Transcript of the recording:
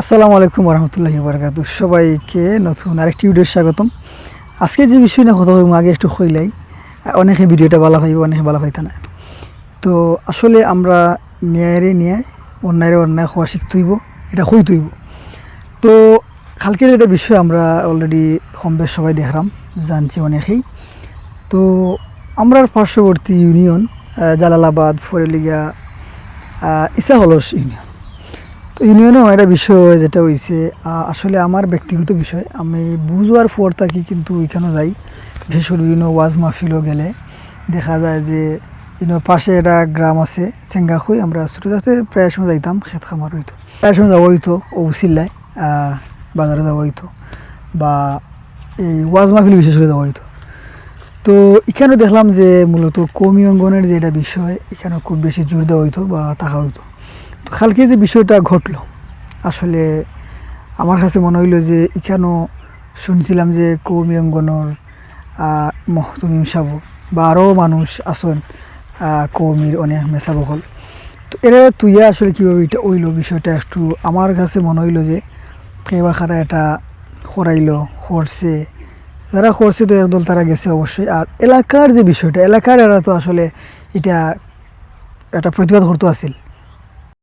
আসসালামু আলাইকুম রহমতুল্লাহি বারকাতু সবাইকে নতুন আরেকটি ভিডিওর স্বাগতম। আজকে যে বিষয় নিয়ে কথা বলব, আগে একটু হইলাই, অনেকে ভিডিওটা ভালো পাইব, অনেকে ভালো পাইতা না। তো আসলে আমরা ন্যায়েরে ন্যায়, অন্যায়ের অন্যায় হওয়া শিখতে হইব এটা হইতে হইব তো কালকের যেটা বিষয় আমরা অলরেডি কম বেশ সবাই দেখলাম, জানছি অনেকেই। তো আমরা পার্শ্ববর্তী ইউনিয়ন জালালাবাদ, ফরেলিগা ইসা হলস ইউনিয়ন। তো ইউনিয়নেও একটা বিষয় যেটা হয়েছে আসলে আমার ব্যক্তিগত বিষয়, আমি বুঝবার পর থাকি কিন্তু ওইখানেও যাই। বিশেষ করে বিভিন্ন ওয়াজ মাহফিলও গেলে। দেখা যায় যে ইউনো পাশে একটা গ্রাম আছে চেঙ্গাখুই আমরা ছোটো থাকতে প্রায় সময় যাইতাম খেত খামার হইতো। প্রায় সময় যাওয়া হইতো, ও বাজারে যাওয়া হইতো। বা এই ওয়াজ মাহফিল বিশেষ করে যাওয়া হইতো। তো এখানে দেখলাম যে, মূলত কমি অঙ্গনের যে এটা বিষয় এখানে খুব বেশি জোর দেওয়া হইতো বা তাহা হইতো। কালকে যে বিষয়টা ঘটলো, আসলে আমার কাছে মনে হইল যে এখানেও শুনছিলাম যে কৌমি অঙ্গনের মহতুমিম সাবু বা আরও মানুষ আসন কৌমির অনেক মেসাবকল তো এরা তুইয়া আসলে কীভাবে এটা ওইলো বিষয়টা একটু আমার কাছে মনে হইল যে কেবা খারা এটা করাইলো, করছে। যারা করছে তো একদল তারা গেছে অবশ্যই। আর এলাকার যে বিষয়টা, এলাকার এরা তো আসলে এটা একটা প্রতিবাদ করতে আসিল।